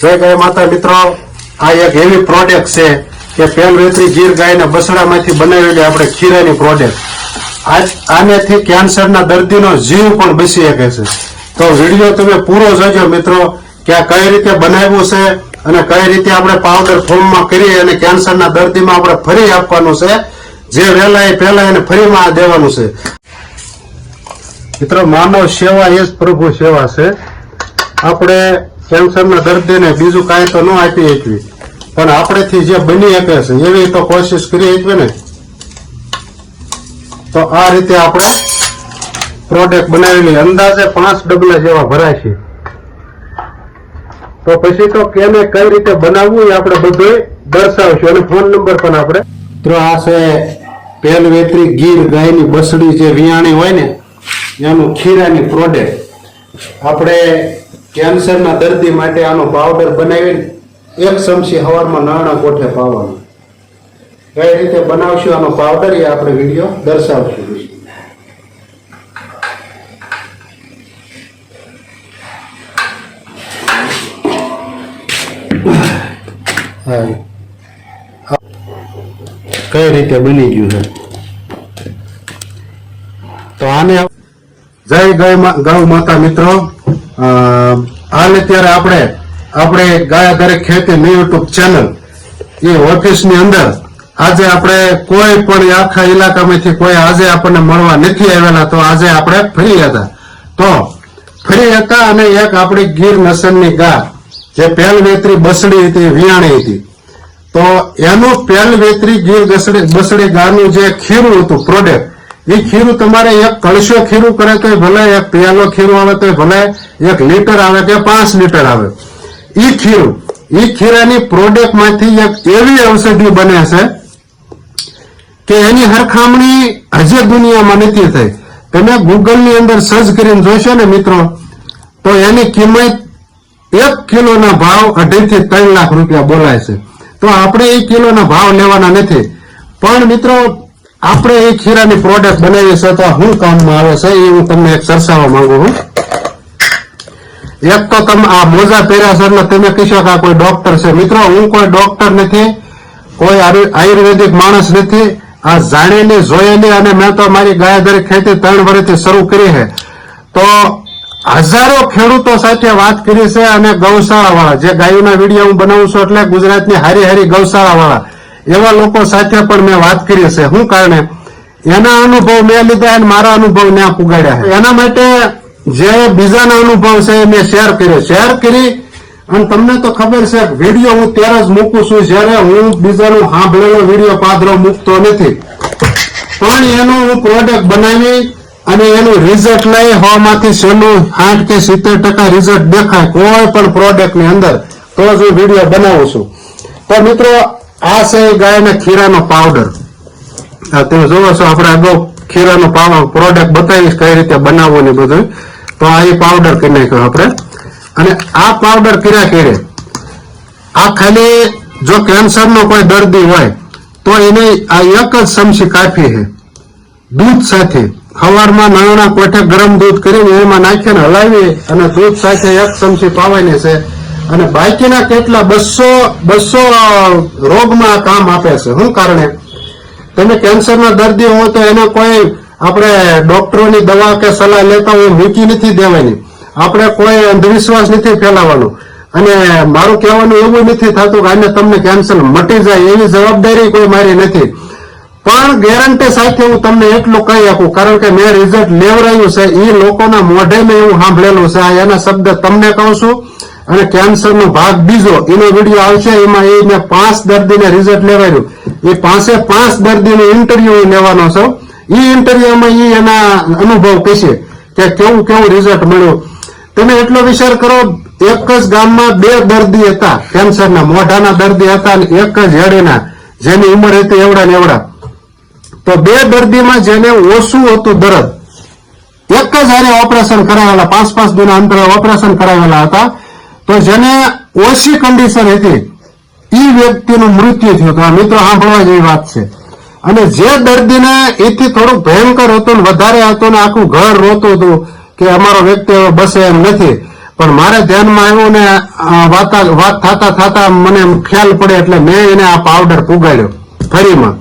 જય ગાય માતા મિત્રો. આ એક એવી પ્રોડક્ટ છે કે પેલ વેતરી ગીર ગાયના બસડામાંથી બનાવેલી આપણે ખીરાની પ્રોડક્ટ આનેથી કેન્સરના દર્દીનો જીવ પણ બચી શકે છે. તો વીડિયો તમે પૂરો જોજો મિત્રો, કે આ કઈ રીતે બનાવ્યું છે અને કઈ રીતે આપણે પાવડર ફોર્મમાં કરી અને કેન્સરના દર્દીમાં આપણે ફરી આપવાનું છે. જે વહેલા એ પહેલા એને ફરીમાં દેવાનું છે. મિત્રો, માનવ સેવા એ જ પ્રભુ સેવા છે. આપણે કેન્સરના દર્દીને બીજું કાંઈ તો ન આપી શકવી. પણ આપણેથી જે બની શકે છે, એવી તો કોશિશ કરી શકીએ ને. તો આ રીતે આપણે પ્રોડક્ટ બનાવેલી, અંદાજે પાંચ ડબલા જેવા ભરાય છે તો પછી તો કેને કઈ રીતે બનાવવું એ આપણે બધું દર્શાવશું, અને ફોન નંબર પણ આપણે. મિત્રો, આ છે પેલ વેતરી ગીર ગાયની બસડી જે વિયાણી હોય ને, એનું ખીરાની પ્રોડક્ટ આપણે કેન્સરના દર્દી માટે આનો પાવડર બનાવી એક ચમચી હવારમાં નાના કોઠે પાવાનું. કઈ રીતે બનાવશું આનો પાવડર એ આપણે વીડિયો દર્શાવશું કઈ રીતે બની ગયું છે? તો આને જય ગૌ માતા મિત્રો. હાલ અત્યારે આપણે આપણે ગાય દરેક ખેતી ન્યુ યુટ્યુબ ચેનલ, એ ઓફિસની અંદર આજે આપણે કોઈ પણ આખા ઇલાકામાંથી કોઈ આજે આપણને મળવા નથી આવેલા, તો આજે આપણે ફ્રી હતા. તો ફ્રી હતા અને એક આપણી ગીર નસલની ગા જે પેલ વેતરી બસડી હતી, વિયાણી હતી. તો એનું પેલ વેતરી ગીર બસડી ગાનું જે ખીરું હતું, પ્રોડક્ટ એ ખીરું તમારે એક કળશો ખીરું કરે તો ભલે, એક પિયાલો ખીરું આવે તો ભલે, એક લીટર આવે કે પાંચ લીટર આવે. એ ખીરું એ ખીરાની પ્રોડક્ટમાંથી એક એવી ઔષધિ બને છે કે એની હરખામણી હજે દુનિયામાં નથી થઈ. તમે ગૂગલની અંદર સર્ચ કરીને જોશો ને મિત્રો, તો એની કિંમત એક કિલોના ભાવ અઢીથી ત્રણ લાખ રૂપિયા બોલાય છે. તો આપણે એ કિલોના ભાવ લેવાના નથી. પણ મિત્રો આપણે એ ખીરાની પ્રોડક્ટ બનાવી છે તો શું કામમાં આવે છે એ હું તમને દર્શાવવા માંગુ છું. એક તો તમે આ મોજા પહેર્યા છે એટલે તમે કહેશો કે કોઈ ડોક્ટર છે. મિત્રો, હું કોઈ ડોક્ટર નથી, કોઈ આયુર્વેદિક માણસ નથી. આ જાણીને જોયેલી અને મેં તો મારી ગાયદરી ખેતી ત્રણ વર્ષથી શરૂ કરી છે. તો હજારો ખેડૂતો સાથે વાત કરી છે અને ગૌશાળા વાળા જે ગાયોના વીડિયો હું બનાવું છું એટલે ગુજરાતની હારી હારી ગૌશાળા વાળા એવા લોકો સાથે પણ મેં વાત કરી છે. શું કારણે? એના અનુભવ મેં લીધા અને મારા અનુભવ ને પુગાડ્યા એના માટે જે બીજાના અનુભવ છે મેં શેર કર્યો. શેર કરી અને તમને તો ખબર છે વીડિયો હું ત્યારે જ મૂકું છું જ્યારે હું બીજાનો સાંભળેલો વીડિયો પાદરો મૂકતો નથી. પણ એનું હું પ્રોડક્ટ બનાવી અને એનું રિઝલ્ટ લઈ હોવામાંથી છેલ્લું આઠ કે સિત્તેર ટકા રિઝલ્ટ દેખાય, કોઈ પણ પ્રોડક્ટની અંદર, તો જ હું વીડિયો બનાવું છું. તો મિત્રો આ છે ગાયના ખીરાનો પાવડર તમે જોવો છો, આપણે અગાઉ ખીરાનો પાવડર પ્રોડક્ટ બતાવીશ કઈ રીતે બનાવવો ને બધું. તો આ એ પાવડર કરી નાખ્યો આપણે. અને આ પાવડર કર્યા કરે. આ ખાલી જો કેન્સરનો કોઈ દર્દી હોય, તો એને આ એક જ ચમચી કાફી છે. દૂધ સાથે. સવારમાં નાના કોઠે ગરમ દૂધ કરીને એમાં નાખીને હલાવી અને દૂધ સાથે એક ચમચી પાવાની છે. અને બાકીના કેટલા બસો બસો રોગમાં કામ આપે છે? શું કારણે? તમે કેન્સરના દર્દી હો તો એને કોઈ આપણે ડોક્ટરોની દવા કે સલાહ લેતા હોય મૂકી નથી દેવાની. આપણે કોઈ અંધવિશ્વાસ નથી ફેલાવવાનો. અને મારું કહેવાનું એવું નથી થતું કે આને તમને કેન્સર મટી જાય એવી જવાબદારી કોઈ મારી નથી. પણ ગેરંટી સાથે હું તમને એટલું કહી શકું કારણ કે મેં રિઝલ્ટ લેવડાવ્યું છે એ લોકોના મોઢે મેં એવું સાંભળેલું છે. એના શબ્દ તમને કહું છું. અને કેન્સરનો ભાગ બીજો, એનો વીડિયો આવશે, એમાં એ પાંચ દર્દીને રિઝલ્ટ લેવાયું એ પાંચે પાંચ દર્દીનો ઇન્ટરવ્યુ લેવાનો છો. એ ઇન્ટરવ્યુમાં એ એના અનુભવ કહેશે કે કેવું કેવું રિઝલ્ટ મળ્યું. તમે એટલો વિચાર કરો, એક જ ગામમાં બે દર્દી હતા, કેન્સરના. મોઢાના દર્દી હતા અને એક જ હેડેના. જેની ઉંમર હતી એવડા ને એવડા. તો બે દર્દીમાં જેને ઓછું હતું દર્દ, એક જ હારે ઓપરેશન કરાવેલા, પાંચ પાંચ દિના અંતરે ઓપરેશન કરાવેલા હતા. તો જેને ઓછી કન્ડિશન હતી એ વ્યક્તિનું મૃત્યુ થયું હતું. આ મિત્રો સાંભળવા જેવી વાત છે. અને જે દર્દીને એથી થોડુંક ભયંકર હતું વધારે હતું ને આખું ઘર રોતું હતું કે અમારો વ્યક્તિ હવે બસે એમ નથી. પણ મારે ધ્યાનમાં આવ્યું ને વાત થતા થતા મને ખ્યાલ પડે એટલે મેં એને આ પાવડર પુગાડ્યો ફરીમાં.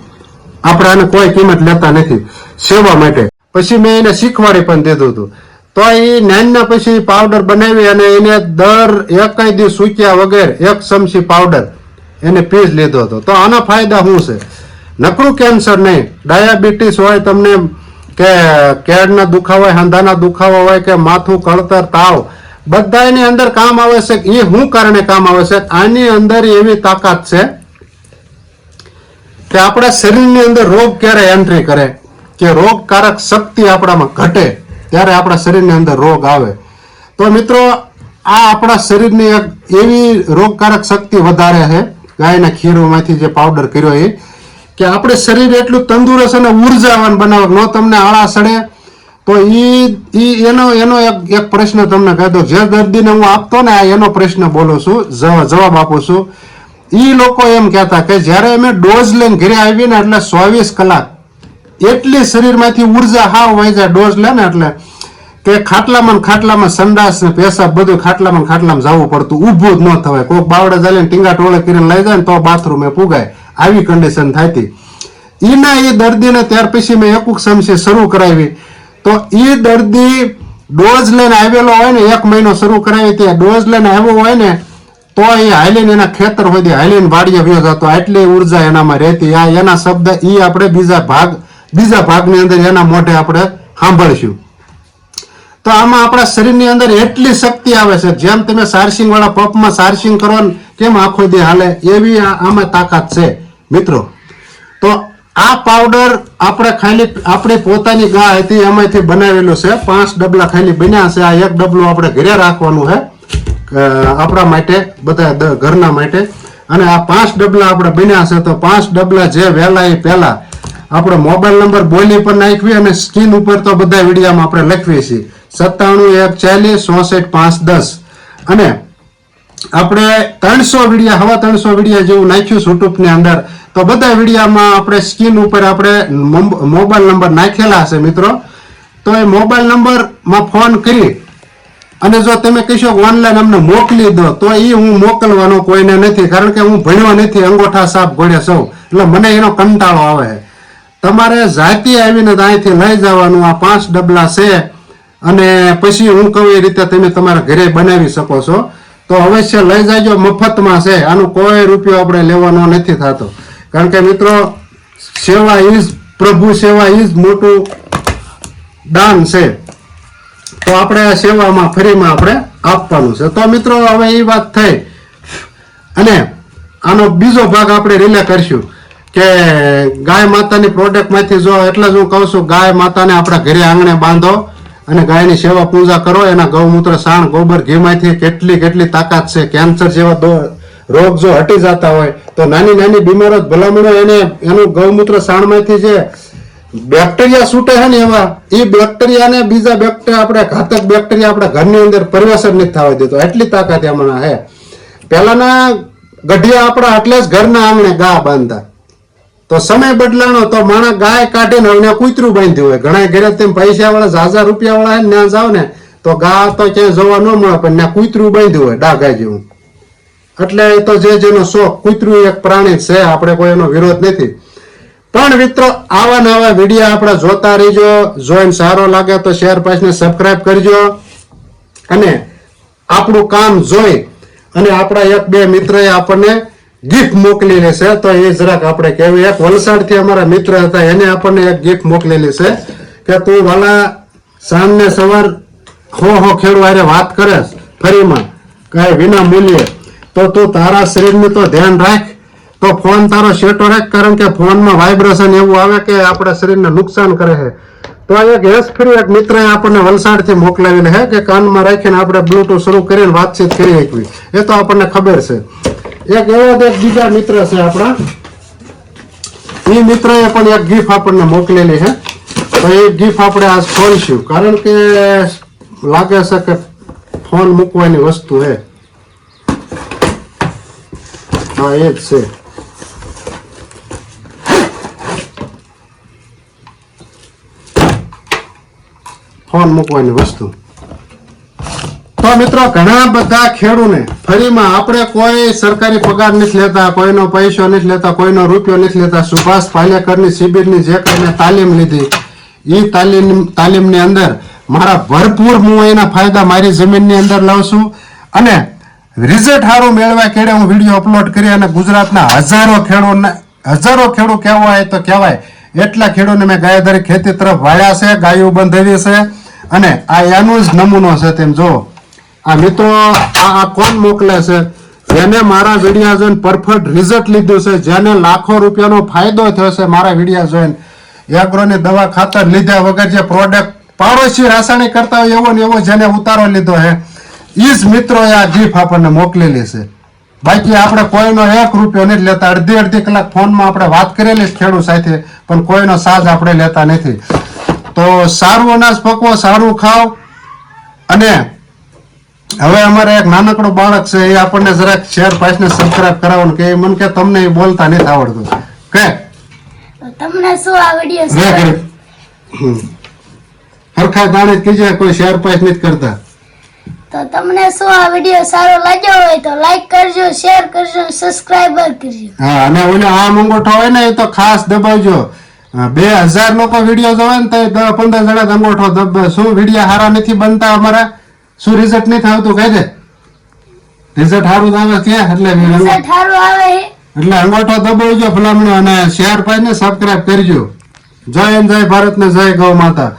આપણે આને કોઈ કિંમત લેતા નથી. સેવા માટે. પછી મેં એને શીખવાડી પણ દીધું હતું. તો એ નાનના પછી પાવડર બનાવી અને એને દર એકાઈ દી સૂક્યા વગર એક ચમચી પાવડર એને પીસ લીધો હતો. તો આના ફાયદા શું છે? નકરું કેન્સર નહીં. ડાયાબિટીસ હોય તમને કે કેળના દુખાવા હોય, હાંધાના દુખાવા હોય કે માથું કળતર, તાવ બધા એની અંદર કામ આવે છે. એ શું કારણે કામ આવે છે? આની અંદર એવી તાકાત છે કે આપણા શરીરની અંદર રોગ ક્યારે એન્ટ્રી કરે? કે રોગકારક શક્તિ આપણામાં ઘટે. ત્યારે આપણા શરીરની અંદર રોગ આવે. તો મિત્રો, આ આપણા શરીરની એક એવી રોગકારક શક્તિ વધારે છે, ગાયના ખીરોમાંથી જે પાવડર કર્યો એ, કે આપણે શરીર એટલું તંદુરસ્ત અને ઉર્જાવાન બનાવે ન તમને આળા સડે, તો ઈ એનો એનો એક એક પ્રશ્ન તમને કહી દઉં. જે દર્દીને હું આપતો ને આ એનો પ્રશ્ન બોલું છું જવાબ આપું છું. ઈ લોકો એમ કહેતા કે જ્યારે અમે ડોઝ લઈને ઘરે આવીને એટલે ચોવીસ કલાક એટલી શરીરમાંથી ઊર્જા હાવ વહી ડોઝ લે ને એટલે કે ખાટલામાં ખાટલામાં સંડાસ ને પેશાબ બધું ખાટલામાં ખાટલામાં જવું પડતું. ઊભું જ ન થવાય. કોઈક બાવડા ચાલીને ટીંગા ટોળે કરીને લઈ જાય ને તો બાથરૂમે પુગાય. આવી કન્ડિશન થતી એના એ દર્દીને ત્યાર પછી મેં એકુક સમસ્યા શરૂ કરાવી. તો એ દર્દી ડોઝ લઈને આવેલો હોય ને, એક મહિનો શરૂ કરાવી ત્યાં ડોઝ લઈને આવ્યો હોય ને, તો એ હાલીને એના ખેતર હોય હાલીને વાડીએ વ્યો જતો. આટલી ઊર્જા એનામાં રહેતી. આ એના શબ્દ એ આપણે બીજા ભાગ બીજા ભાગની અંદર એના મોઢે આપણે સાંભળશું. તો આમાં આપણા શરીરની અંદર એટલી શક્તિ આવે છે, જેમ તમે સારસિંગ વાળા પપમાં સારસિંગ કરો ને કેમ આખો દે હાલે, એવી આમાં તાકાત છે. મિત્રો, તો આ પાવડર આપણે ખાલી, આપણી પોતાની ગાય હતી, એમાંથી બનાવેલું છે. પાંચ ડબલા ખાલી બન્યા છે. આ એક ડબલું આપણે ઘરે રાખવાનું છે. આપણા માટે, બધા ઘરના માટે. અને આ પાંચ ડબલા આપણે બન્યા છે. તો પાંચ ડબલા જે વહેલા એ પહેલા આપણે મોબાઈલ નંબર બોલી પર નાખવી અને સ્ક્રીન ઉપર તો બધા વિડીયામાં આપણે લખીએ છીએ સત્તાણું એક ચાલીસ ચોસઠ પાંચ દસ. અને આપણે ત્રણસો વિડીયા, હવા ત્રણસો વિડીયા જેવું નાખ્યું યુટ્યુબની અંદર. તો બધા વિડીયામાં આપણે સ્ક્રીન ઉપર આપણે મોબ- મોબાઈલ નંબર નાખેલા હશે મિત્રો. તો એ મોબાઈલ નંબરમાં ફોન કરી અને જો તમે કહેશો ઓનલાઈન અમને મોકલી દો, તો એ હું મોકલવાનો કોઈને નથી, કારણ કે હું ભણ્યો નથી, અંગોઠા સાપ ઘોડે સૌ. એટલે મને એનો કંટાળો આવે છે. તમારે જાતિ આવીને અહીંથી લઈ જવાનું, આ પાંચ ડબલા છે, અને પછી હું કહું એ રીતે તમે તમારા ઘરે બનાવી શકો છો. તો અવશ્ય લઈ જાજો, મફતમાં છે. આનું કોઈ રૂપિયો આપણે લેવાનો નથી થતો. કારણ કે મિત્રો, સેવા ઇઝ પ્રભુ સેવા ઇઝ મોટું દાન છે. તો આપણે આ સેવામાં ફરીમાં આપણે આપવાનું છે. તો મિત્રો, હવે એ વાત થઈ. અને આનો બીજો ભાગ આપણે રિલે કરશું. કે ગાય માતાની પ્રોડક્ટમાંથી જો એટલે જ હું કહું છું, ગાય માતાને આપણા ઘરે આંગણે બાંધો અને ગાયની સેવા પૂજા કરો. એના ગૌમૂત્ર, સાણ, ગોબર, ઘીમાંથી કેટલી કેટલી તાકાત છે. કેન્સર જેવા રોગ જો હટી જતા હોય, તો નાની નાની બીમારો ભલામણો એને એનું ગૌમૂત્ર, સાણમાંથી જે બેક્ટેરિયા છૂટે છે ને એવા એ બેક્ટેરિયાને બીજા બેક્ટેરિયા આપણે ઘાતક બેક્ટેરિયા આપણા ઘરની અંદર પ્રવેશ જ નથી થવા દેતો. એટલી તાકાત એમાં હે પહેલાના ગઢિયા આપણા એટલે જ ઘરના આંગણે ગા બાંધતા તો સમય બદલાણો તો માણસ ગાય કાઢીને એને કૂતરું બાંધ્યું હોય. ઘણા ઘરે તેમ પૈસા વાળા હજાર રૂપિયા વાળા ને ત્યાં જાવ ને, તો ગા તો ક્યાંય જોવા ન મળે, પણ ત્યાં કૂતરું બાંધ્યું હોય, ડાઘા જેવું. એટલે એ તો જે જેનો શોખ, કૂતરું એક પ્રાણી છે, આપણે કોઈ એનો વિરોધ નથી. પણ મિત્રો, આવા નવા વીડિયો આપણે જોતા રહીજો. જોઈને સારો લાગે તો શેર પાસને સબસ્ક્રાઈબ કરજો. અને આપણું કામ જોઈ. અને આપણા એક બે મિત્રએ આપણને ગિફ્ટ મોકલેલી છે, તો એ જરાક આપણે કહેવું. એક વલસાડથી અમારા મિત્ર હતા, એને આપણને એક ગિફ્ટ મોકલેલી છે કે તું વાલા સાંજને સવાર હો હો ખેડૂ વાત કરે ફરીમાં, કાંઈ વિના મૂલ્યે. તો તું તારા શરીરનું તો ધ્યાન રાખ, તો ફોન તારો શેટો રાખ, કારણ કે ફોનમાં વાઇબ્રેશન એવું આવે કે આપણા શરીરને નુકસાન કરે છે. તો આ એક હેસ ફ્રી એક મિત્રએ આપણને વલસાડથી મોકલાવીને હે કે કાનમાં રાખીને આપણે બ્લુટૂથ શરૂ કરીને વાતચીત કરી શકવી એ તો આપણને ખબર છે. એક એવો એક બીજા મિત્ર છે આપણા. એ મિત્રએ પણ એક ગિફ્ટ આપણને મોકલેલી છે. તો એ ગિફ્ટ આપણે આજ ખોલશું. કારણ કે લાગે છે કે ફોન મૂકવાની વસ્તુ છે. હા, એ જ છે. ફોન મૂકવાની વસ્તુ. તો મિત્રો, ઘણા બધા ખેડૂને ફરીમાં આપણે કોઈ સરકારી પગાર નથી લેતા, કોઈનો પૈસો નથી લેતા, કોઈનો રૂપિયો નથી લેતા. સુભાષ પાલેકરની શિબિરની જે કઈને તાલીમ લીધી એ તાલીમ, તાલીમની અંદર મારા ભરપૂર હું એના ફાયદા મારી જમીનની અંદર લઉં છું અને રિઝલ્ટ સારું મેળવા કેડે હું વીડિયો અપલોડ કરી અને ગુજરાતના હજારો ખેડૂતને હજારો ખેડૂત કહેવાય તો કહેવાય. એટલા ખેડૂતને મેં ગાયધારી ખેતી તરફ વાળ્યા છે, ગાયો બંધાવી છે અને આ એનું જ નમૂનો છે તેમ જો આ મિત્રો, આ કોણ મોકલે છે? જેને મારા વિડીયા જોઈને પરફેક્ટ રિઝલ્ટ લીધું છે, જેને લાખો રૂપિયાનો ફાયદો થયો છે મારા વિડીયા જોઈને. એગ્રોની દવા ખાતર લીધા વગર જે પ્રોડક્ટ પાડોશી રાસાયણિક કરતા હોય એવો ને એવો જેને ઉતારો લીધો છે એ જ મિત્રોએ આ ગીફ આપણને મોકલેલી છે. બાકી આપણે કોઈનો એક રૂપિયો નથી લેતા. અડધી અડધી કલાક ફોનમાં આપણે વાત કરેલી ખેડૂત સાથે, પણ કોઈનો સાજ આપણે લેતા નથી. તો સારું અનાજ પકવો, સારું ખાવ, અને હવે અમારે એક નાનકડો બાળક છે એ આપણને જરાક શેર પાસ ને સબસ્ક્રાઇબ કરાવવાનું કે મન કે તમને એ બોલતા નથી આવડતું. કે? તમને શું આ વીડિયો રે કરે હમ. હરખા દાણે કીજે કોઈ શેર પાસ નથી કરતા. તો તમને શું આ વીડિયો સારો લાગ્યો હોય તો લાઈક કરજો શેર કરજો સબસ્ક્રાઇબર કરજો. હા અને ઓલો આ મંગોઠો હોય ને એ તો ખાસ દબાવજો. બે હજાર લોકો વીડિયો જોવે ને તો દસ પંદર જણા અંગોઠો દબાવે શું વીડિયો સારા નથી બનતા અમારા? શું રિઝલ્ટ નથી આવતું કહે છે? રિઝલ્ટ સારું આવે ક્યાં? એટલે રિઝલ્ટ સારું આવે એટલે અંગોઠો દબાવજો ફલામણો અને શેર પાઈને સબસ્ક્રાઇબ કરજો. જય હિન્દ જય ભારત ને જય ગૌ માતા.